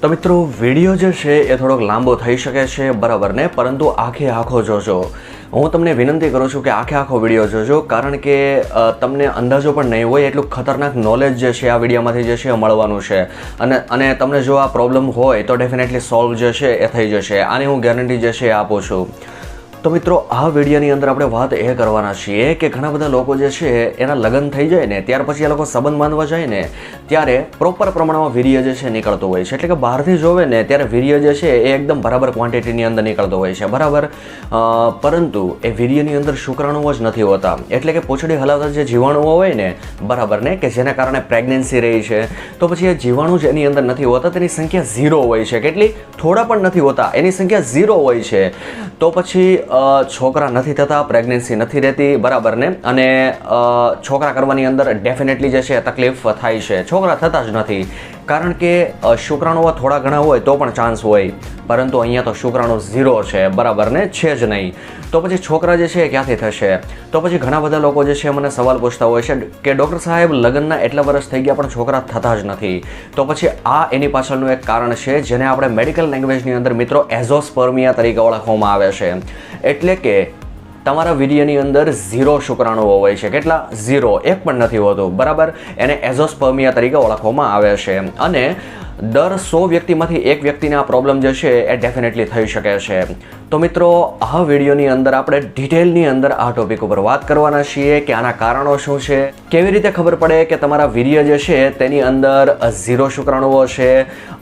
તો મિત્રો, વીડિયો જે છે એ થોડોક લાંબો થઈ શકે છે, બરાબર ને? પરંતુ આખે આખો જોજો. હું તમને વિનંતી કરું છું કે આખે આખો વીડિયો જોજો, કારણ કે તમને અંદાજો પણ નહીં હોય એટલું ખતરનાક નોલેજ જે છે આ વિડીયોમાંથી જે છે મળવાનું છે. અને અને તમને જો આ પ્રોબ્લેમ હોય, તો ડેફિનેટલી સોલ્વ જે છે એ થઈ જશે. આની હું ગેરંટી જે છે એ આપું છું. તો મિત્રો, આ વિડીયોની અંદર આપણે વાત એ કરવાના છીએ કે ઘણા બધા લોકો જે છે, એના લગ્ન થઈ જાય ને, ત્યાર પછી એ લોકો સંબંધ બાંધવા જાય ને, ત્યારે પ્રોપર પ્રમાણમાં વીર્ય જે છે નીકળતું હોય છે. એટલે કે બહારથી જોવે ને, ત્યારે વીર્ય જે છે એ એકદમ બરાબર ક્વોન્ટિટીની અંદર નીકળતું હોય છે. બરાબર? પરંતુ એ વીર્યની અંદર શુક્રાણુઓ જ નથી હોતા. એટલે કે પૂંછડી હલાવતા જે જીવાણુઓ હોય ને, બરાબર ને, કે જેના કારણે પ્રેગ્નન્સી રહી છે, તો પછી એ જીવાણુ જ એની અંદર નથી હોતા, તેની સંખ્યા ઝીરો હોય છે. કેટલી? થોડા પણ નથી હોતા, એની સંખ્યા ઝીરો હોય છે. તો પછી છોકરા નથી થતા પ્રેગ્નન્સી નથી રહેતી, બરાબર ને? અને છોકરા કરવાની અંદર ડેફિનેટલી જે છે તકલીફ થાય છે. છોકરા થતા જ નથી. કારણ કે શુક્રાણુઓ થોડા ઘણા હોય તો પણ ચાન્સ હોય. પરંતુ અહીંયા તો શુક્રાણુ ઝીરો છે. બરાબર ને? છે જ નહીં. તો પછી છોકરા જે છે એ ક્યાંથી થશે? તો પછી ઘણા બધા લોકો જે છે મને સવાલ પૂછતા હોય છે કે ડૉક્ટર સાહેબ, લગ્નના એટલા વર્ષ થઈ ગયા પણ છોકરા થતા જ નથી. તો પછી આ એની પાછળનું એક કારણ છે જેને આપણે મેડિકલ લેંગ્વેજની અંદર મિત્રો એઝોસ્પર્મિયા તરીકે ઓળખવામાં આવે છે. એટલે કે તમારા વીર્યની અંદર ઝીરો શુક્રાણુઓ હોય છે. કેટલા? ઝીરો. એક પણ નથી હોતું. બરાબર? એને એઝોસ્પર્મિયા તરીકે ઓળખવામાં આવે છે. અને દર સો વ્યક્તિમાંથી એક વ્યક્તિને આ પ્રોબ્લેમ જે છે એ ડેફિનેટલી થઈ શકે છે. તો મિત્રો, આ વિડીયોની અંદર આપણે ડિટેલની અંદર આ ટોપિક ઉપર વાત કરવાના છીએ કે આના કારણો શું છે. કેવી રીતે ખબર પડે કે તમારા વીર્ય જે છે તેની અંદર ઝીરો શુક્રાણુઓ છે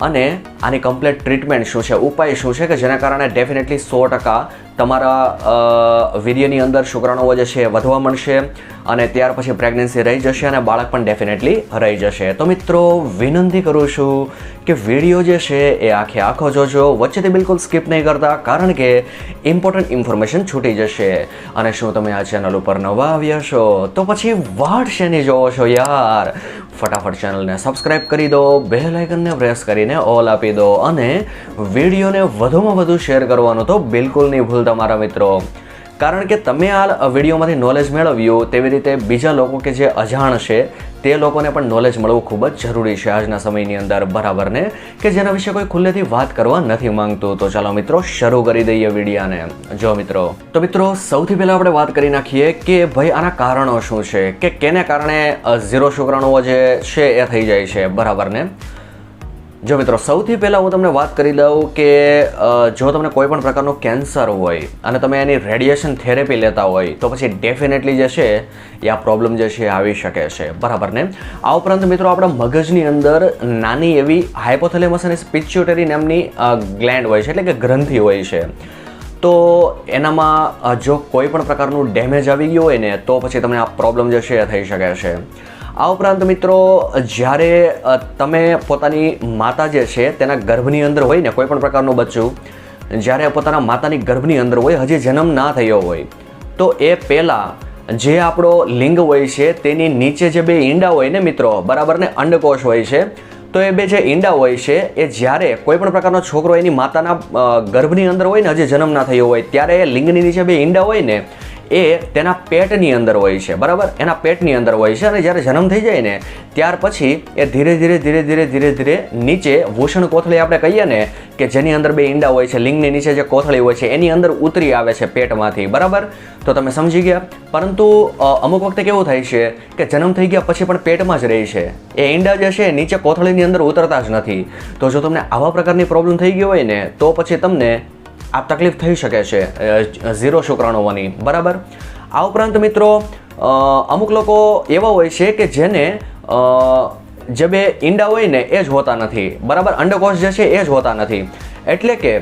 અને આની કમ્પ્લીટ ટ્રીટમેન્ટ શું છે, ઉપાય શું છે કે જેના કારણે ડેફિનેટલી સો ટકા તમારા વીર્યની અંદર શુક્રાણુઓ જે છે વધવા મળશે અને ત્યાર પછી પ્રેગ્નન્સી રહી જશે અને બાળક પણ ડેફિનેટલી રહી જશે. તો મિત્રો, વિનંતી કરું છું કે વીડિયો જે છે એ આખે આખો જોજો. વચ્ચેથી બિલકુલ સ્કીપ નહીં કરતા, કારણ કે ઇમ્પોર્ટન્ટ ઇન્ફોર્મેશન છૂટી જશે. અને શું તમે આ ચેનલ ઉપર નવા આવ્યા છો, તો પછી વાટ શેની જોવો છો યાર? ફટાફટ ચેનલને સબસ્ક્રાઇબ કરી દો બેલ આઇકનને પ્રેસ કરીને ઓલ આપી દો. અને વિડીયોને વધુમાં વધુ શેર કરવાનું તો બિલકુલ નહીં ભૂલતા મારા મિત્રો. કારણ કે તમે આ વિડીયોમાંથી નોલેજ મેળવ્યું, તેવી રીતે બીજા લોકો કે જે અજાણ છે, તે લોકોને પણ નોલેજ મળવું ખૂબ જ જરૂરી છે આજના સમયની અંદર, બરાબર ને? કે જેના વિશે કોઈ ખુલ્લેથી વાત કરવા નથી માંગતું. તો ચાલો મિત્રો, શરૂ કરી દઈએ વિડીયાને. જો મિત્રો, તો મિત્રો, સૌથી પહેલાં આપણે વાત કરી નાખીએ કે ભાઈ, આના કારણો શું છે? કે કેને કારણે ઝીરો શુક્રાણુઓ જે છે એ થઈ જાય છે, બરાબર ને? જો મિત્રો, સૌથી પહેલાં હું તમને વાત કરી દઉં કે જો તમને કોઈ પણ પ્રકારનું કેન્સર હોય અને તમે એની રેડિયેશન થેરેપી લેતા હોય, તો પછી ડેફિનેટલી જે છે, એ આ પ્રોબ્લેમ જે છે આવી શકે છે. બરાબર ને? આ ઉપરાંત મિત્રો, આપણા મગજની અંદર નાની એવી હાઇપોથેલેમસ અને સ્પિચ્યુટરી નામની ગ્લેન્ડ હોય છે, એટલે કે ગ્રંથિ હોય છે. તો એનામાં જો કોઈ પણ પ્રકારનું ડેમેજ આવી ગયું હોય ને, તો પછી તમને આ પ્રોબ્લેમ જે છે, એ થઈ શકે છે. આ ઉપરાંત મિત્રો, જ્યારે તમે પોતાની માતા જે છે, તેના ગર્ભની અંદર હોય ને, કોઈ પણ પ્રકારનું બચ્ચું, જ્યારે પોતાના માતાની ગર્ભની અંદર હોય, હજી જન્મ ના થયો હોય, તો એ પહેલાં જે આપણો લિંગ હોય છે, તેની નીચે જે બે ઈંડા હોય ને મિત્રો, બરાબર ને, અંડકોષ હોય છે, તો એ બે જે ઈંડા હોય છે, એ જ્યારે કોઈ પણ પ્રકારનો છોકરો એની માતાના ગર્ભની અંદર હોય ને, હજી જન્મ ના થયો હોય, ત્યારે એ લિંગની નીચે બે ઈંડા હોય ને એ તેના પેટની અંદર હોય છે, બરાબર? એના પેટની અંદર હોય છે અને જ્યારે જન્મ થઈ જાય ને, ત્યાર પછી એ ધીરે ધીરે ધીરે ધીરે ધીરે ધીરે નીચે વૂષણ કોથળી આપણે કહીએ ને, કે જેની અંદર બે ઈંડા હોય છે, લિંગની નીચે જે કોથળી હોય છે, એની અંદર ઉતરી આવે છે પેટમાંથી, બરાબર? તો તમે સમજી ગયા. પરંતુ અમુક વખતે કેવું થાય છે કે જન્મ થઈ ગયા પછી પણ પેટમાં જ રહે છે. એ ઈંડા જે છે નીચે કોથળીની અંદર ઉતરતા જ નથી. તો જો તમને આવા પ્રકારની પ્રોબ્લેમ થઈ ગયો હોય ને, તો પછી તમને આ તકલીફ થઈ શકે છે ઝીરો શુક્રાણુઓની બરાબર? આ ઉપરાંત મિત્રો અમુક લોકો એવા હોય છે કે જેને જે બે ઈંડા હોય ને એ જ હોતા નથી. બરાબર? અંડકોષ જે છે એ જ હોતા નથી. એટલે કે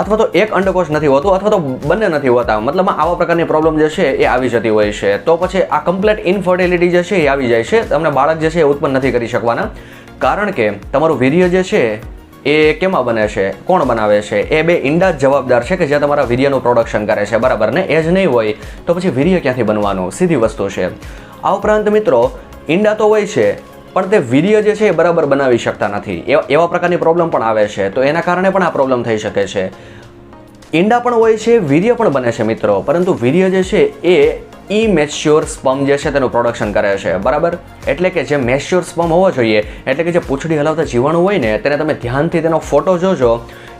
અથવા તો એક અંડકોષ નથી હોતું અથવા તો બંને નથી હોતા. મતલબમાં આવા પ્રકારની પ્રોબ્લેમ જે છે એ આવી જતી હોય છે. તો પછી આ કમ્પ્લેટ ઇન્ફર્ટિલિટી જે છે એ આવી જાય છે. તમને બાળક જે છે એ ઉત્પન્ન નથી કરી શકવાના. કારણ કે તમારું વીર્ય જે છે એ કેમાં બને છે? કોણ બનાવે છે? એ બે ઈંડા જ જવાબદાર છે કે જે તમારા વીર્યનું પ્રોડક્શન કરે છે. બરાબર ને? એ જ નહીં હોય તો પછી વીર્ય ક્યાંથી બનવાનું? સીધી વસ્તુ છે. આ ઉપરાંત મિત્રો, ઈંડા તો હોય છે, પણ તે વીર્ય જે છે એ બરાબર બનાવી શકતા નથી. એવા પ્રકારની પ્રોબ્લેમ પણ આવે છે. તો એના કારણે પણ આ પ્રોબ્લેમ થઈ શકે છે. ઈંડા પણ હોય છે, વીર્ય પણ બને છે મિત્રો. પરંતુ વીર્ય જે છે એ ઇમેચ્યોર સ્પમ જે છે તેનું પ્રોડક્શન કરે છે, બરાબર? એટલે કે જે મેચ્યોર સ્પમ હોવો જોઈએ, એટલે કે જે પૂંછડી હલાવતા જીવાણુ હોય ને, તેને તમે ધ્યાનથી તેનો ફોટો જોજો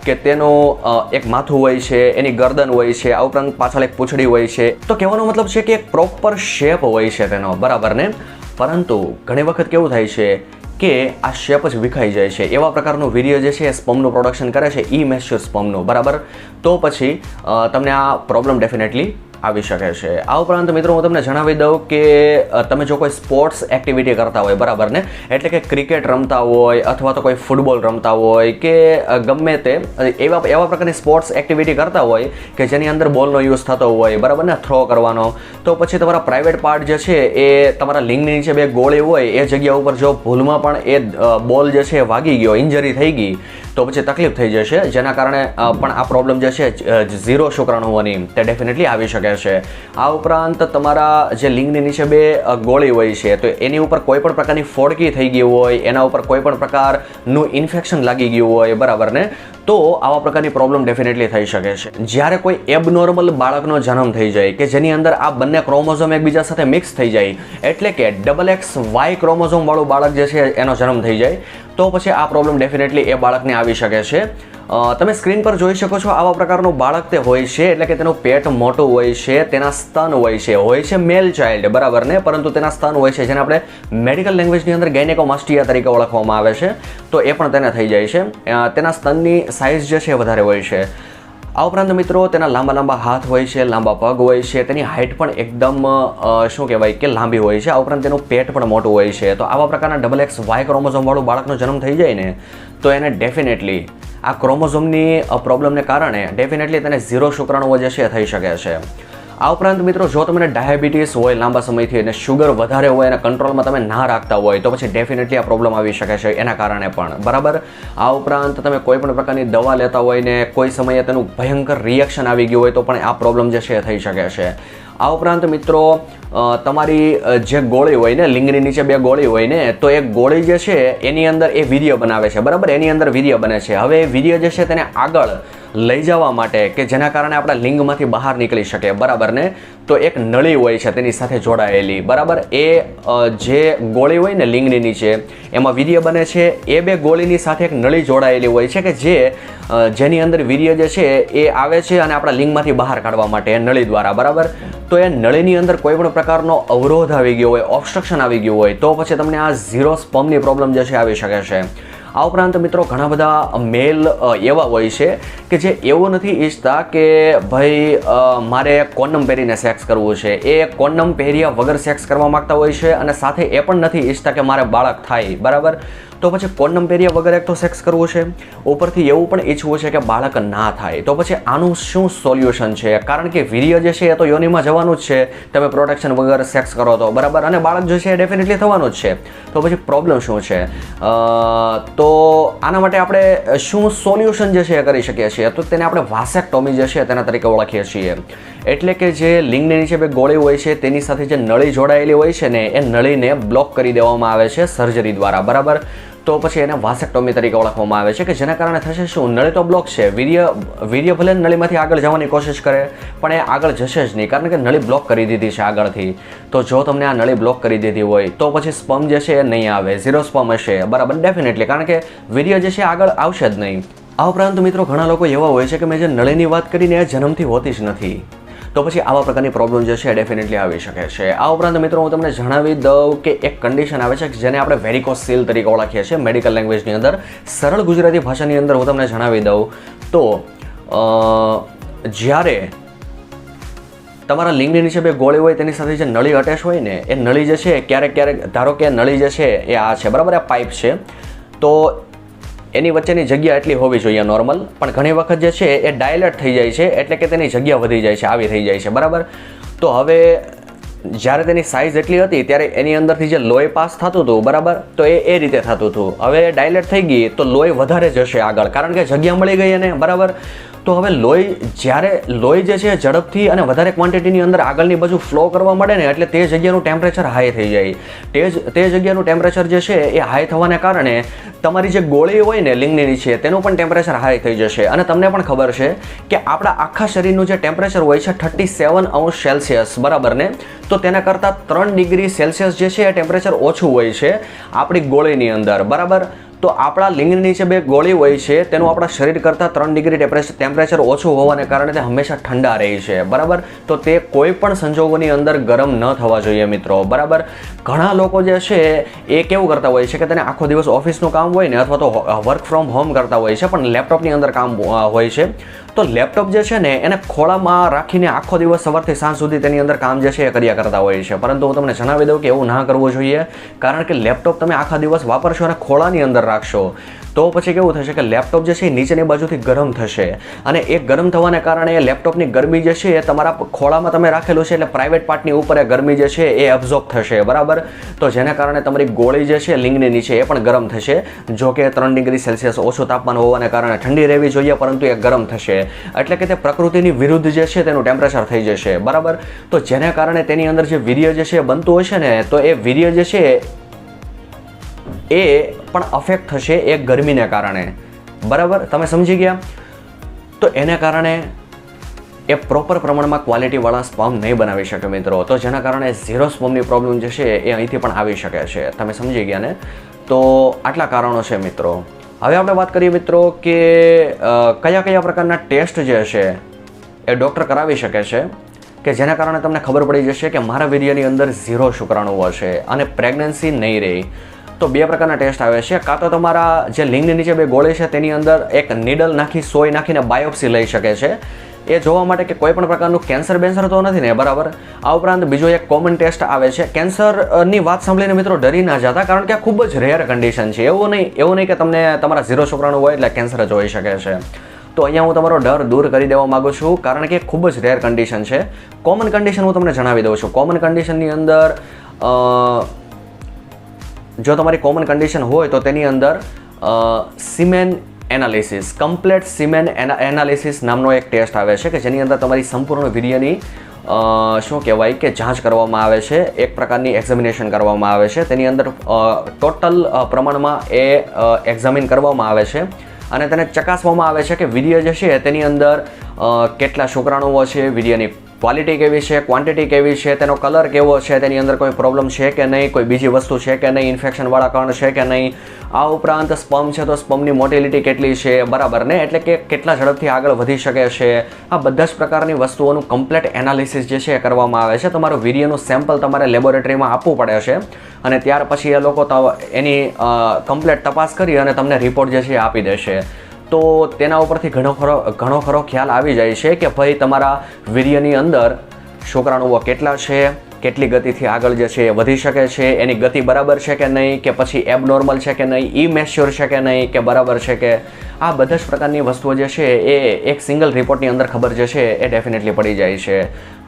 કે તેનું એક માથું હોય છે, એની ગરદન હોય છે, આ ઉપરાંત પાછળ એક પૂંછડી હોય છે. તો કહેવાનો મતલબ છે કે એક પ્રોપર શેપ હોય છે તેનો, બરાબર ને? પરંતુ ઘણી વખત કેવું થાય છે કે આ શેપ જ વિખાઈ જાય છે. એવા પ્રકારનું વીર્ય જે છે એ સ્પમનું પ્રોડક્શન કરે છે, ઈ મેચ્યોર સ્પમનું બરાબર? તો પછી તમને આ પ્રોબ્લેમ ડેફિનેટલી આવી શકે છે. આ ઉપરાંત મિત્રો હું તમને જણાવી દઉં કે તમે જો કોઈ સ્પોર્ટ્સ એક્ટિવિટી કરતા હોય, બરાબર ને? એટલે કે ક્રિકેટ રમતા હોય, અથવા તો કોઈ ફૂટબોલ રમતા હોય કે ગમે તે એવા એવા પ્રકારની સ્પોર્ટ્સ એક્ટિવિટી કરતા હોય કે જેની અંદર બોલનો યુઝ થતો હોય, બરાબર ને? થ્રો કરવાનો. તો પછી તમારા પ્રાઇવેટ પાર્ટ જે છે એ તમારા લિંગની નીચે બે ગોળી હોય, એ જગ્યા ઉપર જો ભૂલમાં પણ એ બોલ જે છે એ વાગી ગયો ઇન્જરી થઈ ગઈ તો પછી તકલીફ થઈ જશે, જેના કારણે પણ આ પ્રોબ્લેમ જે છે ઝીરો શુક્રાણુ હોવાની તે ડેફિનેટલી આવી શકે છે. આ ઉપરાંત તમારા જે લિંગની નીચે બે ગોળી હોય છે, તો એની ઉપર કોઈ પણ પ્રકારની ફોડકી થઈ ગઈ હોય, એના ઉપર કોઈ પણ પ્રકારનું ઇન્ફેક્શન લાગી ગયું હોય, બરાબર ને? તો આવા પ્રકારની પ્રોબ્લેમ ડેફિનેટલી થઈ શકે છે. જ્યારે કોઈ એબનોર્મલ બાળકનો જન્મ થઈ જાય કે જેની અંદર આ બંને ક્રોમોઝોમ એકબીજા સાથે મિક્સ થઈ જાય, એટલે કે ડબલ એક્સ વાય ક્રોમોઝોમ વાળું બાળક જે છે એનો જન્મ થઈ જાય, તો પછી આ પ્રોબ્લેમ ડેફિનેટલી એ બાળકને આવી શકે છે. તમે સ્ક્રીન પર જોઈ શકો છો આવા પ્રકારનું બાળક તે હોય છે, એટલે કે તેનું પેટ મોટું હોય છે, તેના સ્તન હોય છે હોય છે મેલ ચાઇલ્ડ બરાબર ને? પરંતુ તેના સ્તન હોય છે, જેને આપણે મેડિકલ લેંગ્વેજની અંદર ગેનેકોમાસ્ટિયા તરીકે ઓળખવામાં આવે છે, તો એ પણ તેને થઈ જાય છે. તેના સ્તનની સાઇઝ જે છે એ વધારે હોય છે. આ ઉપરાંત મિત્રો તેના લાંબા લાંબા હાથ હોય છે, લાંબા પગ હોય છે, તેની હાઇટ પણ એકદમ શું કહેવાય કે લાંબી હોય છે. આ ઉપરાંત તેનું પેટ પણ મોટું હોય છે. તો આવા પ્રકારના ડબલ એક્સ વાય ક્રોમોઝોમવાળું બાળકનો જન્મ થઈ જાય ને, તો એને ડેફિનેટલી આ ક્રોમોઝોમની પ્રોબ્લેમને કારણે ડેફિનેટલી તેને ઝીરો શુક્રાણુઓ જે છે એ થઈ શકે છે. આ ઉપરાંત મિત્રો, જો તમને ડાયાબિટીસ હોય લાંબા સમયથી અને શુગર વધારે હોય અને કંટ્રોલમાં તમે ના રાખતા હોય, તો પછી ડેફિનેટલી આ પ્રોબ્લેમ આવી શકે છે એના કારણે પણ. બરાબર? આ ઉપરાંત તમે કોઈ પણ પ્રકારની દવા લેતા હોય ને કોઈ સમયે તેનું ભયંકર રિએક્શન આવી ગયું હોય તો પણ આ પ્રોબ્લેમ જે છે એ થઈ શકે છે. આ ઉપરાંત મિત્રો તમારી જે ગોળી હોય ને, લિંગની નીચે બે ગોળી હોય ને, તો એ ગોળી જે છે એની અંદર એ વીર્ય બનાવે છે. બરાબર? એની અંદર વીર્ય બને છે. હવે એ વીર્ય જે છે તેને આગળ લઈ જવા માટે કે જેના કારણે આપણા લિંગમાંથી બહાર નીકળી શકે. બરાબર ને? તો એક નળી હોય છે, તેની સાથે જોડાયેલી. બરાબર? એ જે ગોળી હોય ને લિંગની નીચે, એમાં વીર્ય બને છે. એ બે ગોળીની સાથે એક નળી જોડાયેલી હોય છે કે જે જેની અંદર વીર્ય જે છે, એ આવે છે અને આપણા લિંગમાંથી બહાર કાઢવા માટે નળી દ્વારા. બરાબર? તો એ નળીની અંદર કોઈ પણ પ્રકારનો અવરોધ આવી ગયો હોય ઓબ્સ્ટ્રક્શન આવી ગયું હોય, તો પછી તમને આ ઝીરો સ્પમની પ્રોબ્લેમ જે છે, આવી શકે છે. આ ઉપરાંત મિત્રો ઘણા બધા મેલ એવા હોય છે કે જે એવું નથી ઈચ્છતા કે ભાઈ મારે કોન્ડમ પહેરીને સેક્સ કરવું છે. એ કોન્ડમ પહેર્યા વગર સેક્સ કરવા માગતા હોય છે અને સાથે એ પણ નથી ઈચ્છતા કે મારે બાળક થાય. બરાબર? તો પછી કોન્ડમ પહેર્યા વગર એક તો સેક્સ કરવો છે. ઉપરથી એવું પણ ઈચ્છવું છે કે બાળક ના થાય. તો પછી આનું શું સોલ્યુશન છે? કારણ કે વીર્ય જે છે એ તો યોનિમાં જવાનું જ છે. તમે પ્રોટેક્શન વગર સેક્સ કરો તો. બરાબર? અને બાળક જે છે એ ડેફિનેટલી થવાનું જ છે. તો પછી પ્રોબ્લેમ શું છે? તો આના માટે આપણે શું સોલ્યુશન જે છે એ કરી શકીએ છીએ? તો તેને આપણે વાસેક્ટોમી જે છે તેના તરીકે ઓળખીએ છીએ. એટલે કે જે લિંગની નીચે ગોળી હોય છે, તેની સાથે જે નળી જોડાયેલી હોય છે ને, એ નળીને બ્લોક કરી દેવામાં આવે છે સર્જરી દ્વારા, બરાબર? તો પછી એને વાસેક્ટોમી તરીકે ઓળખવામાં આવે છે કે જેના કારણે થશે શું? નળી તો બ્લોક છે, વીર્ય વીર્ય ભલે નળીમાંથી આગળ જવાની કોશિશ કરે, પણ એ આગળ જશે જ નહીં, કારણ કે નળી બ્લોક કરી દીધી છે આગળથી. તો જો તમને આ નળી બ્લોક કરી દીધી હોય, તો પછી સ્પમ જે છે એ નહીં આવે ઝીરો સ્પમ હશે, બરાબર? ડેફિનેટલી કારણ કે વીર્ય જે છે આગળ આવશે જ નહીં. આ ઉપરાંત મિત્રો, ઘણા લોકો એવા હોય છે કે મેં જે નળીની વાત કરીને એ જન્મથી હોતી જ નથી. તો પછી આવા પ્રકારની પ્રોબ્લેમ જે છે ડેફિનેટલી આવી શકે છે. આ ઉપરાંત મિત્રો, હું તમને જણાવી દઉં કે એક કન્ડિશન આવે છે જેને આપણે વેરિકોસ સીલ તરીકે ઓળખીએ છીએ મેડિકલ લેંગ્વેજની અંદર. સરળ ગુજરાતી ભાષાની અંદર હું તમને જણાવી દઉં તો જ્યારે તમારા લિંગની નીચે બે ગોળી હોય, તેની સાથે જે નળી અટેચ હોય ને, એ નળી જે છે ક્યારેક ક્યારેક ધારો કે નળી જે છે, એ આ છે, બરાબર? આ પાઇપ છે. તો એની વચ્ચેની જગ્યા એટલી હોવી જોઈએ નોર્મલ પણ ઘણી વખત જે છે એ ડાયલેટ થઈ જાય છે, એટલે કે તેની જગ્યા વધી જાય છે, આવી થઈ જાય છે, બરાબર? તો હવે જ્યારે તેની સાઇઝ એટલી હતી, ત્યારે એની અંદરથી જે લોહી પાસ થતું હતું, બરાબર? તો એ એ રીતે થતું હતું. હવે ડાયલેટ થઈ ગઈ, તો લોહી વધારે જશે આગળ, કારણ કે જગ્યા મળી ગઈ એને, બરાબર? તો હવે લોહી, જ્યારે લોહી જે છે ઝડપથી અને વધારે ક્વોન્ટિટીની અંદર આગળની બાજુ ફ્લો કરવા મળે ને, એટલે તે જગ્યાનું ટેમ્પરેચર હાઈ થઈ જાય. તે જ, તે જગ્યાનું ટેમ્પરેચર જે છે એ હાઈ થવાને કારણે તમારી જે ગોળી હોય ને લિંગની છે, તેનું પણ ટેમ્પરેચર હાઈ થઈ જશે. અને તમને પણ ખબર છે કે આપણા આખા શરીરનું જે ટેમ્પરેચર હોય છે થર્ટી સેવન અંશ સેલ્સિયસ બરાબર ને? તો તેના કરતાં ત્રણ ડિગ્રી સેલ્સિયસ જે છે, એ ટેમ્પરેચર ઓછું હોય છે આપણી ગોળીની અંદર, બરાબર? તો આપણા લિંગની નીચે બે ગોળી હોય છે, તેનું આપણા શરીર કરતાં ત્રણ ડિગ્રી ટેમ્પરેચર ઓછું હોવાને કારણે તે હંમેશા ઠંડા રહે છે. બરાબર? તો તે કોઈ પણ સંજોગોની અંદર ગરમ ન થવા જોઈએ મિત્રો. બરાબર? ઘણા લોકો જે છે, એ કેવું કરતા હોય છે કે તેને આખો દિવસ ઓફિસનું કામ હોય ને અથવા તો વર્ક ફ્રોમ હોમ કરતા હોય છે, પણ લેપટોપની અંદર કામ હોય છે. તો લેપટોપ જે છે ને, એને ખોળામાં રાખીને આખો દિવસ સવારથી સાંજ સુધી તેની અંદર કામ જે છે એ કર્યા કરતા હોય છે. પરંતુ હું તમને જણાવી દઉં કે એવું ના કરવું જોઈએ, કારણ કે લેપટોપ તમે આખા દિવસ વાપરશો અને ખોળાની અંદર રાખશો. તો પછી કેવું થશે કે લેપટોપ જે છે એ નીચેની બાજુથી ગરમ થશે. અને એ ગરમ થવાને કારણે એ લેપટોપની ગરમી જે છે એ તમારા ખોળામાં તમે રાખેલું છે એટલે પ્રાઇવેટ પાર્ટની ઉપર એ ગરમી જે છે એ એબ્ઝોર્બ થશે. બરાબર? તો જેના કારણે તમારી ગોળી જે છે લિંગની નીચે એ પણ ગરમ થશે. જો કે ત્રણ ડિગ્રી સેલ્સિયસ ઓછું તાપમાન હોવાને કારણે ઠંડી રહેવી જોઈએ, પરંતુ એ ગરમ થશે. એટલે કે તે પ્રકૃતિની વિરુદ્ધ જે છે તેનું ટેમ્પરેચર થઈ જશે. બરાબર? તો જેને કારણે તેની અંદર જે વીર્ય જે છે એ બનતું હશે ને, તો એ વીર્ય જે છે એ પણ અફેક્ટ થશે એ ગરમીને કારણે. બરાબર? તમે સમજી ગયા? તો એને કારણે એ પ્રોપર પ્રમાણમાં ક્વોલિટીવાળા સ્પમ નહીં બનાવી શકે મિત્રો. તો જેના કારણે ઝીરો સ્પમની પ્રોબ્લેમ જે છે એ અહીંથી પણ આવી શકે છે. તમે સમજી ગયા ને? તો આટલા કારણો છે મિત્રો. હવે આપણે વાત કરીએ મિત્રો કે કયા કયા પ્રકારના ટેસ્ટ જે છે એ ડૉક્ટર કરાવી શકે છે, કે જેના કારણે તમને ખબર પડી જશે કે મારા વીર્યની અંદર ઝીરો શુક્રાણુ હશે અને પ્રેગ્નન્સી નહીં રહી. તો બે પ્રકારના ટેસ્ટ આવે છે. કાં તો તમારા જે લિંગની નીચે બે ગોળી છે, તેની અંદર એક નીડલ નાખી, સોય નાખીને બાયોપ્સી લઈ શકે છે. એ જોવા માટે કે કોઈ પણ પ્રકારનું કેન્સર બેન્સર તો નથી ને, બરાબર? આ ઉપરાંત બીજો એક કોમન ટેસ્ટ આવે છે. કેન્સરની વાત સાંભળીને મિત્રો ડરી ના જતા, કારણ કે આ ખૂબ જ રેર કન્ડિશન છે. એવું નહીં એવું નહીં કે તમને તમારા ઝીરો છોકરાનું હોય એટલે કેન્સર જ હોઈ શકે છે. તો અહીંયા હું તમારો ડર દૂર કરી દેવા માંગુ છું, કારણ કે ખૂબ જ રેર કન્ડિશન છે. કોમન કન્ડિશન હું તમને જણાવી દઉં છું. કોમન કન્ડિશનની અંદર જો તમારી કોમન કન્ડિશન હોય તો તેની અંદર semen analysis complete semen analysis નામનો એક ટેસ્ટ આવે છે કે જેની અંદર તમારી સંપૂર્ણ વીર્યની શું કહેવાય કે જાંચ કરવામાં આવે છે, એક પ્રકારની એક્ઝામિનેશન કરવામાં આવે છે. તેની અંદર ટોટલ પ્રમાણમાં એ એક્ઝામિન કરવામાં આવે છે અને તેને ચકાસવામાં આવે છે કે વીર્ય જે છે તેની અંદર કેટલા શુક્રાણુઓ છે વીર્યની ક્વોલિટી કેવી છે? ક્વોન્ટિટી કેવી છે? તેનો કલર કેવો છે? તેની અંદર કોઈ પ્રોબ્લેમ છે કે નહીં? કોઈ બીજી વસ્તુ છે કે નહીં? ઇન્ફેક્શનવાળા કણ છે કે નહીં? આ ઉપરાંત સ્પમ છે તો સ્પમની મોટિલિટી કેટલી છે? બરાબર ને? એટલે કે કેટલા ઝડપથી આગળ વધી શકે છે? આ બધા જ પ્રકારની વસ્તુઓનું કમ્પ્લેટ એનાલિસિસ જે છે એ કરવામાં આવે છે. તમારું વીર્યનું સેમ્પલ તમારે લેબોરેટરીમાં આપવું પડે છે. અને ત્યાર પછી એ લોકો એની કમ્પ્લેટ તપાસ કરી અને તમને રિપોર્ટ જે છે એ આપી દેશે. તો તેના ઉપરથી ઘણો ખરો ઘણો ખરો ખ્યાલ આવી જાય છે કે ભાઈ તમારા વીર્યની અંદર છોકરાનું કેટલા છે? કેટલી ગતિથી આગળ જે છે એ વધી શકે છે, એની ગતિ બરાબર છે કે નહીં, કે પછી એબનોર્મલ છે કે નહીં, ઈ મેચ્યોર છે કે નહીં, કે બરાબર છે કે આ બધા જ પ્રકારની વસ્તુઓ જે છે એ એક સિંગલ રિપોર્ટની અંદર ખબર જે છે એ ડેફિનેટલી પડી જાય છે.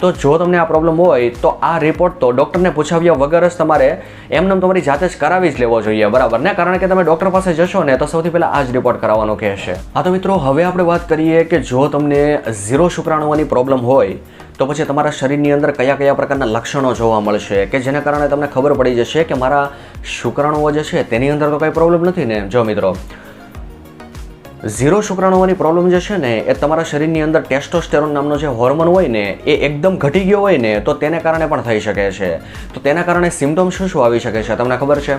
તો જો તમને આ પ્રોબ્લેમ હોય, તો આ રિપોર્ટ તો ડૉક્ટરને પૂછાવ્યા વગર જ તમારે એમને તમારી જાતે જ કરાવી જ લેવો જોઈએ, બરાબર? ને કારણ કે તમે ડૉક્ટર પાસે જશો ને, તો સૌથી પહેલાં આ જ રિપોર્ટ કરાવવાનો કહેશે. હા, તો મિત્રો, હવે આપણે વાત કરીએ કે જો તમને ઝીરો શુક્રાણુઓની પ્રોબ્લેમ હોય તો પછી તમારા શરીરની અંદર કયા કયા પ્રકારના લક્ષણો જોવા મળશે કે જેના કારણે તમને ખબર પડી જશે કે મારા શુક્રાણુઓ જે છે તેની અંદર તો કંઈ પ્રોબ્લેમ નથી ને? જો મિત્રો, ઝીરો શુક્રાણુઓની પ્રોબ્લેમ જે છે ને, એ તમારા શરીરની અંદર ટેસ્ટોસ્ટેરોન નામનો જે હોર્મોન હોય ને, એ એકદમ ઘટી ગયો હોય ને, તો તેને કારણે પણ થઈ શકે છે. તો તેના કારણે સિમ્ટમ શું શું આવી શકે છે? તમને ખબર છે?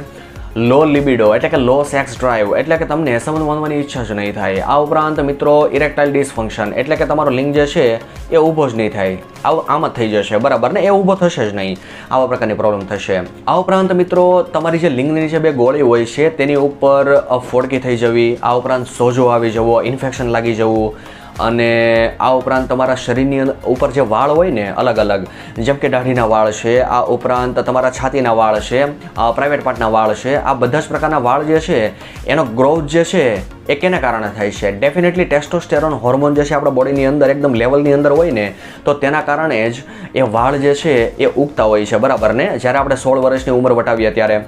લો લિબિડો, એટલે કે લો સેક્સ ડ્રાઈવ, એટલે કે તમને સંબંધ બાંધવાની ઈચ્છા જ નહીં થાય. આ ઉપરાંત મિત્રો, ઇરેક્ટાઇલ ડિસફંક્શન, એટલે કે તમારો લિંગ જે છે, એ ઊભો જ નહીં થાય. આવ, આમ જ થઈ જશે, બરાબર ને? એ ઊભો થશે જ નહીં. આવા પ્રકારની પ્રોબ્લેમ થશે. આ ઉપરાંત મિત્રો, તમારી જે લિંગની નીચે બે ગોળી હોય છે, તેની ઉપર ફોડકી થઈ જવી, આ ઉપરાંત સોજો આવી જવો, ઇન્ફેક્શન લાગી જવું અને આ ઉપરાંત તમારા શરીરની ઉપર જે વાળ હોય ને અલગ અલગ જેમ કે દાઢીના વાળ છે, આ ઉપરાંત તમારા છાતીના વાળ છે પ્રાઇવેટ પાર્ટના વાળ છે, આ બધા જ પ્રકારના વાળ જે છે, એનો ગ્રોથ જે છે, એ કેને કારણે થાય છે? ડેફિનેટલી ટેસ્ટોસ્ટેરોન હોર્મોન જે છે આપણા બોડીની અંદર, એકદમ લેવલની અંદર હોય ને, તો તેના કારણે જ એ વાળ જે છે, એ ઉગતા હોય છે. બરાબર ને? જ્યારે આપણે સોળ વર્ષની ઉંમર વટાવીએ ત્યારે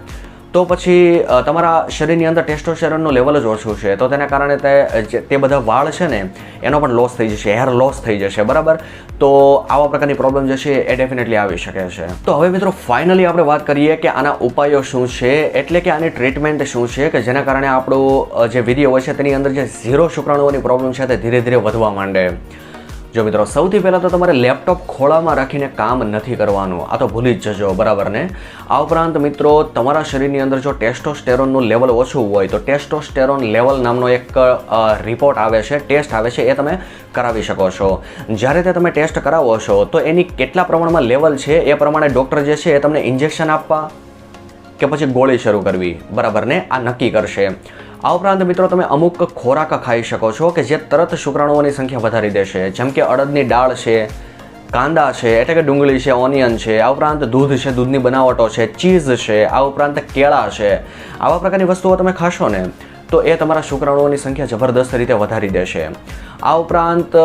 તો પછી તમારા શરીરની અંદર ટેસ્ટોસ્ટેરોનનું લેવલ જ ઓછું છે. તો તેના કારણે તે તે બધા વાળ છે ને, એનો પણ લોસ થઈ જશે હેર લોસ થઈ જશે, બરાબર? તો આવા પ્રકારની પ્રોબ્લેમ જે છે એ ડેફિનેટલી આવી શકે છે. તો હવે મિત્રો ફાઇનલી આપણે વાત કરીએ કે આના ઉપાયો શું છે, એટલે કે આની ટ્રીટમેન્ટ શું છે, કે જેના કારણે આપણું જે વિધિ હોય છે, તેની અંદર જે ઝીરો શુક્રાણુઓની પ્રોબ્લેમ છે, તે ધીરે ધીરે વધવા માંડે. જો મિત્રો, સૌથી પહેલાં તો તમારે લેપટોપ ખોળામાં રાખીને કામ નથી કરવાનું. આ તો ભૂલી જ જજો, બરાબર ને? આ ઉપરાંત મિત્રો, તમારા શરીરની અંદર જો ટેસ્ટોસ્ટેરોનનું લેવલ ઓછું હોય, તો ટેસ્ટોસ્ટેરોન લેવલ નામનો એક રિપોર્ટ આવે છે ટેસ્ટ આવે છે, એ તમે કરાવી શકો છો. જ્યારે તે તમે ટેસ્ટ કરાવો છો, તો એની કેટલા પ્રમાણમાં લેવલ છે, એ પ્રમાણે ડૉક્ટર જે છે એ તમને ઇન્જેક્શન આપવા કે પછી ગોળી શરૂ કરવી. બરાબર ને? આ નક્કી કરશે. આ ઉપરાંત મિત્રો તમે અમુક ખોરાક ખાઈ શકો છો કે જે તરત શુક્રાણુઓની સંખ્યા વધારી દેશે. જેમ કે અડદની દાળ છે, કાંદા છે, એટલે કે ડુંગળી છે, ઓનિયન છે, આ ઉપરાંત દૂધ છે, દૂધની બનાવટો છે, ચીઝ છે, આ ઉપરાંત કેળા છે. આવા પ્રકારની વસ્તુઓ તમે ખાશો ને, તો એ તમારા શુક્રાણુઓની સંખ્યા જબરદસ્ત રીતે વધારી દેશે. આ ઉપરાંત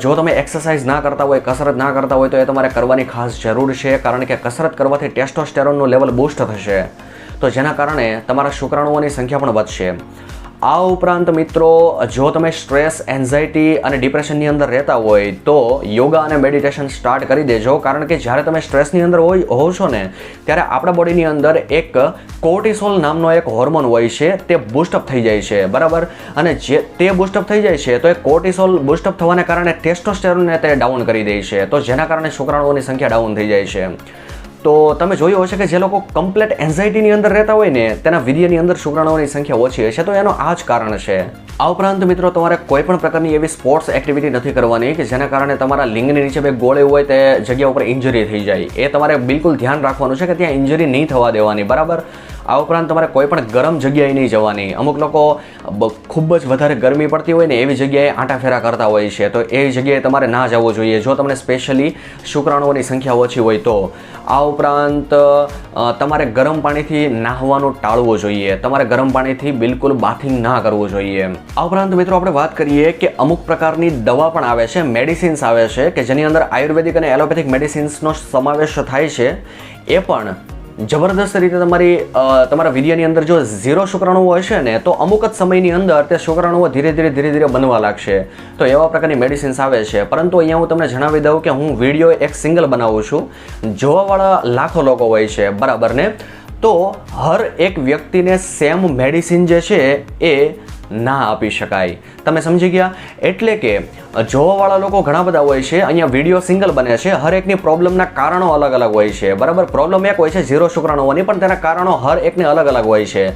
જો તમે એક્સરસાઇઝ ના કરતા હોય, કસરત ના કરતા હોય, તો એ તમારે કરવાની ખાસ જરૂર છે, કારણ કે કસરત કરવાથી ટેસ્ટોસ્ટેરોનનું લેવલ બૂસ્ટ થશે. તો જેના કારણે તમારા શુક્રાણુઓની સંખ્યા પણ વધશે. આ ઉપરાંત મિત્રો, જો તમે સ્ટ્રેસ, એન્ઝાયટી અને ડિપ્રેશનની અંદર રહેતા હોય, તો યોગા અને મેડિટેશન સ્ટાર્ટ કરી દેજો. કારણ કે જ્યારે તમે સ્ટ્રેસની અંદર હોય, હોવ છો ને, ત્યારે આપણા બોડીની અંદર એક કોર્ટિસોલ નામનો એક હોર્મોન હોય છે, તે બુસ્ટઅપ થઈ જાય છે. બરાબર? અને જે તે બુસ્ટઅપ થઈ જાય છે, તો એ કોર્ટિસોલ બુસ્ટઅપ થવાને કારણે ટેસ્ટોસ્ટેરોનને તે ડાઉન કરી દે છે. તો જેના કારણે શુક્રાણુઓની સંખ્યા ડાઉન થઈ જાય છે. તો તમે જોયું હશે કે જે લોકો કમ્પ્લેટ એન્ઝાઇટીની અંદર રહેતા હોય ને, તેના વીર્યની અંદર શુક્રાણુઓની સંખ્યા ઓછી હશે, તો એનો આ જ કારણ છે. આ ઉપરાંત મિત્રો, તમારે કોઈ પણ પ્રકારની એવી સ્પોર્ટ્સ એક્ટિવિટી નથી કરવાની કે જેના કારણે તમારા લિંગની નીચે બે ગોળે હોય તે જગ્યા ઉપર ઇન્જરી થઈ જાય. એ તમારે બિલકુલ ધ્યાન રાખવાનું છે કે ત્યાં ઇન્જરી નહીં થવા દેવાની, બરાબર? આ ઉપરાંત તમારે કોઈ પણ ગરમ જગ્યાએ નહીં જવાની. અમુક લોકો ખૂબ જ વધારે ગરમી પડતી હોય ને એવી જગ્યાએ આંટા ફેરા કરતા હોય છે. તો એ જગ્યાએ તમારે ના જવું જોઈએ. જો તમને સ્પેશિયલી શુક્રાણુઓની સંખ્યા ઓછી હોય તો. આ ઉપરાંત તમારે ગરમ પાણીથી નાહવાનું ટાળવું જોઈએ. તમારે ગરમ પાણીથી બિલકુલ બાથિંગ ના કરવું જોઈએ. આ ઉપરાંત મિત્રો આપણે વાત કરીએ કે અમુક પ્રકારની દવા પણ આવે છે, મેડિસિન્સ આવે છે, કે જેની અંદર આયુર્વેદિક અને એલોપેથિક મેડિસિન્સનો સમાવેશ થાય છે. એ પણ જબરદસ્ત રીતે તમારી તમારા વીર્યની અંદર જો ઝીરો શુક્રાણુઓ હશે ને, તો અમુક જ સમયની અંદર તે શુક્રાણુઓ ધીરે ધીરે ધીરે ધીરે બનવા લાગશે. તો એવા પ્રકારની મેડિસિન્સ આવે છે. પરંતુ અહીંયા હું તમને જણાવી દઉં કે હું વીડિયો એક સિંગલ બનાવું છું. જોવાવાળા લાખો લોકો હોય છે, બરાબર ને? તો હર એક વ્યક્તિને સેમ મેડિસિન જે છે એ ના આપી શકાય. તમે સમજી ગયા? એટલે કે, જોવાવાળા લોકો ઘણા બધા હોય છે, અહીંયા વીડિયો સિંગલ બને છે હર એકની પ્રોબ્લેમના કારણો અલગ અલગ હોય છે. બરાબર? પ્રોબ્લમ એક હોય છે ઝીરો શુક્રાણુઓની પણ તેના કારણો હર એકને અલગ અલગ હોય છે.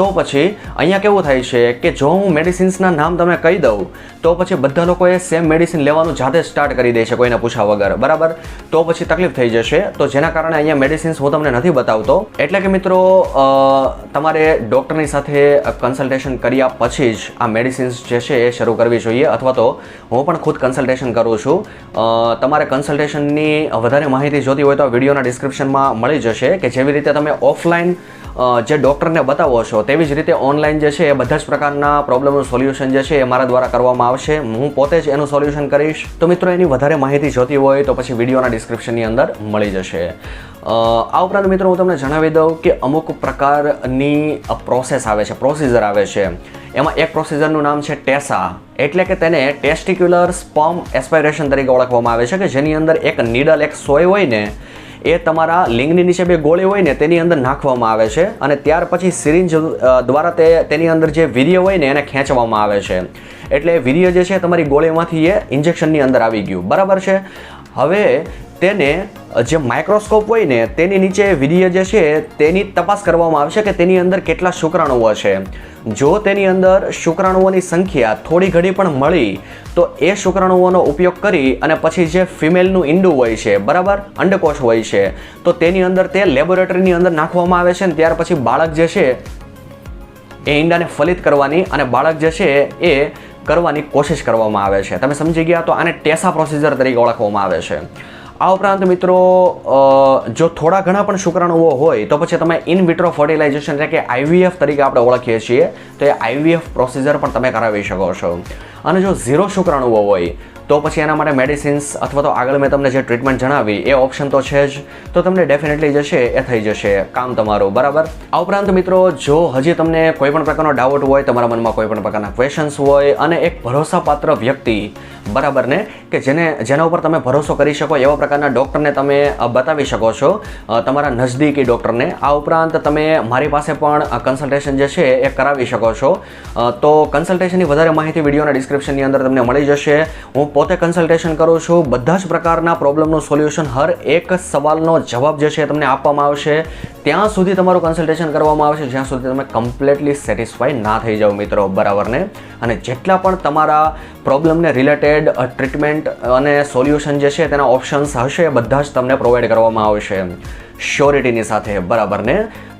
તો પછી અહીંયા કેવું થાય છે કે જો હું મેડિસિન્સના નામ તમે કહી દઉં, તો પછી બધા લોકોએ સેમ મેડિસિન લેવાનું જાતે સ્ટાર્ટ કરી દે છે કોઈને પૂછ્યા વગર. બરાબર? તો પછી તકલીફ થઈ જશે. તો જેના કારણે અહીંયા મેડિસિન્સ હું તમને નથી બતાવતો. એટલે કે મિત્રો તમારે ડૉક્ટરની સાથે કન્સલ્ટેશન કર્યા પછી જ આ મેડિસિન્સ જે છે એ શરૂ કરવી જોઈએ. અથવા તો હું પણ ખુદ કન્સલ્ટેશન કરું છું. તમારે કન્સલ્ટેશનની વધારે માહિતી જોતી હોય તો વિડીયોના ડિસ્ક્રિપ્શનમાં મળી જશે કે જેવી રીતે તમે ઓફલાઈન જે ડૉક્ટરને બતાવો છો, તેવી જ રીતે ઓનલાઈન જે છે એ બધા જ પ્રકારના પ્રોબ્લેમનું સોલ્યુશન જે છે એ મારા દ્વારા કરવામાં આવશે. હું પોતે જ એનું સોલ્યુશન કરીશ. તો મિત્રો, એની વધારે માહિતી જોતી હોય તો પછી વિડીયોના ડિસ્ક્રિપ્શનની અંદર મળી જશે. આ ઉપરાંત મિત્રો, હું તમને જણાવી દઉં કે અમુક પ્રકારની પ્રોસેસ આવે છે પ્રોસિજર આવે છે. એમાં એક પ્રોસિજરનું નામ છે ટેસા. એટલે કે તેને ટેસ્ટિક્યુલર સ્પમ એસ્પાયરેશન તરીકે ઓળખવામાં આવે છે કે જેની અંદર એક નીડલ એક સોય હોય ને એ તમારા લિંગની નીચે બે ગોળી હોય ને તેની અંદર નાખવામાં આવે છે અને ત્યાર પછી સિરિંજ દ્વારા તે તેની અંદર જે વીર્ય હોય ને એને ખેંચવામાં આવે છે. એટલે વીર્ય જે છે તમારી ગોળીમાંથી એ ઇન્જેક્શનની અંદર આવી ગયું. બરાબર છે? હવે તેને જે માઇક્રોસ્કોપ હોય ને, તેની નીચે વીર્ય જે છે, તેની તપાસ કરવામાં આવશે કે તેની અંદર કેટલા શુક્રાણુઓ છે. જો તેની અંદર શુક્રાણુઓની સંખ્યા થોડી ઘડી પણ મળી, તો એ શુક્રાણુઓનો ઉપયોગ કરી અને પછી જે ફિમેલનું ઈંડું હોય છે, બરાબર? અંડકોષ હોય છે, તો તેની અંદર તે લેબોરેટરીની અંદર નાખવામાં આવે છે ને ત્યાર પછી બાળક જે છે, એ ઈંડાને ફલિત કરવાની અને બાળક જે છે, એ કરવાની કોશિશ કરવામાં આવે છે. તમે સમજી ગયા? તો આને ટેસા પ્રોસીજર તરીકે ઓળખવામાં આવે છે. આ ઉપરાંત મિત્રો જો થોડા ઘણા પણ શુક્રાણુઓ હોય, તો પછી તમે ઇન વિટ્રો ફર્ટિલાઇઝેશન એટલે કે આઈવીએફ તરીકે આપણે ઓળખીએ છીએ, તો એ આઈવીએફ પ્રોસીજર પણ તમે કરાવી શકો છો. અને જો ઝીરો શુક્રાણુઓ હોય તો પછી એના માટે મેડિસિન્સ અથવા તો આગળ મેં તમને જે ટ્રીટમેન્ટ જણાવી, એ ઓપ્શન તો છે જ. તો તમને ડેફિનેટલી જશે, એ થઈ જશે. કામ તમારું, બરાબર? આ ઉપરાંત મિત્રો, જો હજી તમને કોઈ પણ પ્રકારનો ડાઉટ હોય, તમારા મનમાં કોઈ પણ પ્રકારના ક્વેશ્ચન્સ હોય અને એક ભરોસાપાત્ર વ્યક્તિ, બરાબર ને? કે જેને, જેના ઉપર તમે ભરોસો કરી શકો, એવા પ્રકારના ડૉક્ટરને તમે બતાવી શકો છો તમારા નજદીકી ડૉક્ટરને આ ઉપરાંત તમે મારી પાસે પણ કન્સલ્ટેશન જે છે, એ કરાવી શકો છો. તો કન્સલ્ટેશનની વધારે માહિતી વિડીયોના ડિસ્ક્રિપ્શનની અંદર તમને મળી જશે. હું પોતે કન્સલ્ટેશન કરું છું, બધા જ પ્રકારના પ્રોબ્લેમનું સોલ્યુશન હર એક સવાલનો જવાબ જે છે તમને આપવામાં આવશે. ત્યાં સુધી તમારું કન્સલ્ટેશન કરવામાં આવશે, જ્યાં સુધી તમે કમ્પ્લીટલી સેટિસ્ફાઈ ના થઈ જાઓ મિત્રો બરાબરને. અને જેટલા પણ તમારા પ્રોબ્લેમને રિલેટેડ ટ્રીટમેન્ટ અને સોલ્યુશન જે છે તેના ઓપ્શન્સ હશે, એ બધા જ તમને પ્રોવાઈડ કરવામાં આવશે. શ્યોરિટીની સાથે બરાબરને.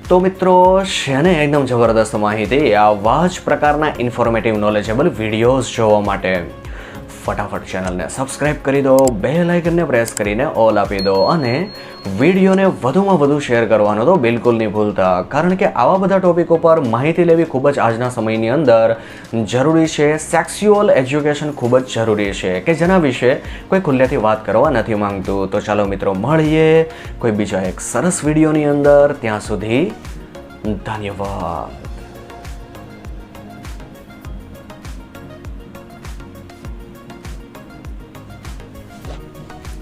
તો મિત્રો છે ને એકદમ જબરદસ્ત માહિતી? આવા જ પ્રકારના ઇન્ફોર્મેટિવ નોલેજેબલ વિડીયોઝ જોવા માટે. ફટાફટ ચેનલને સબસ્ક્રાઇબ કરી દો બે લાઇકનને પ્રેસ કરીને ઓલ આપી દો અને વિડીયોને વધુમાં વધુ શેર કરવાનો તો બિલકુલ નહીં ભૂલતા. કારણ કે આવા બધા ટોપિકો પર માહિતી લેવી ખૂબ જ આજના સમયની અંદર જરૂરી છે. સેક્સ્યુઅલ એજ્યુકેશન ખૂબ જ જરૂરી છે કે જેના વિશે કોઈ ખુલ્લેથી વાત કરવા નથી માંગતું. તો ચાલો મિત્રો, મળીએ કોઈ બીજા એક સરસ વિડીયોની અંદર. ત્યાં સુધી, ધન્યવાદ.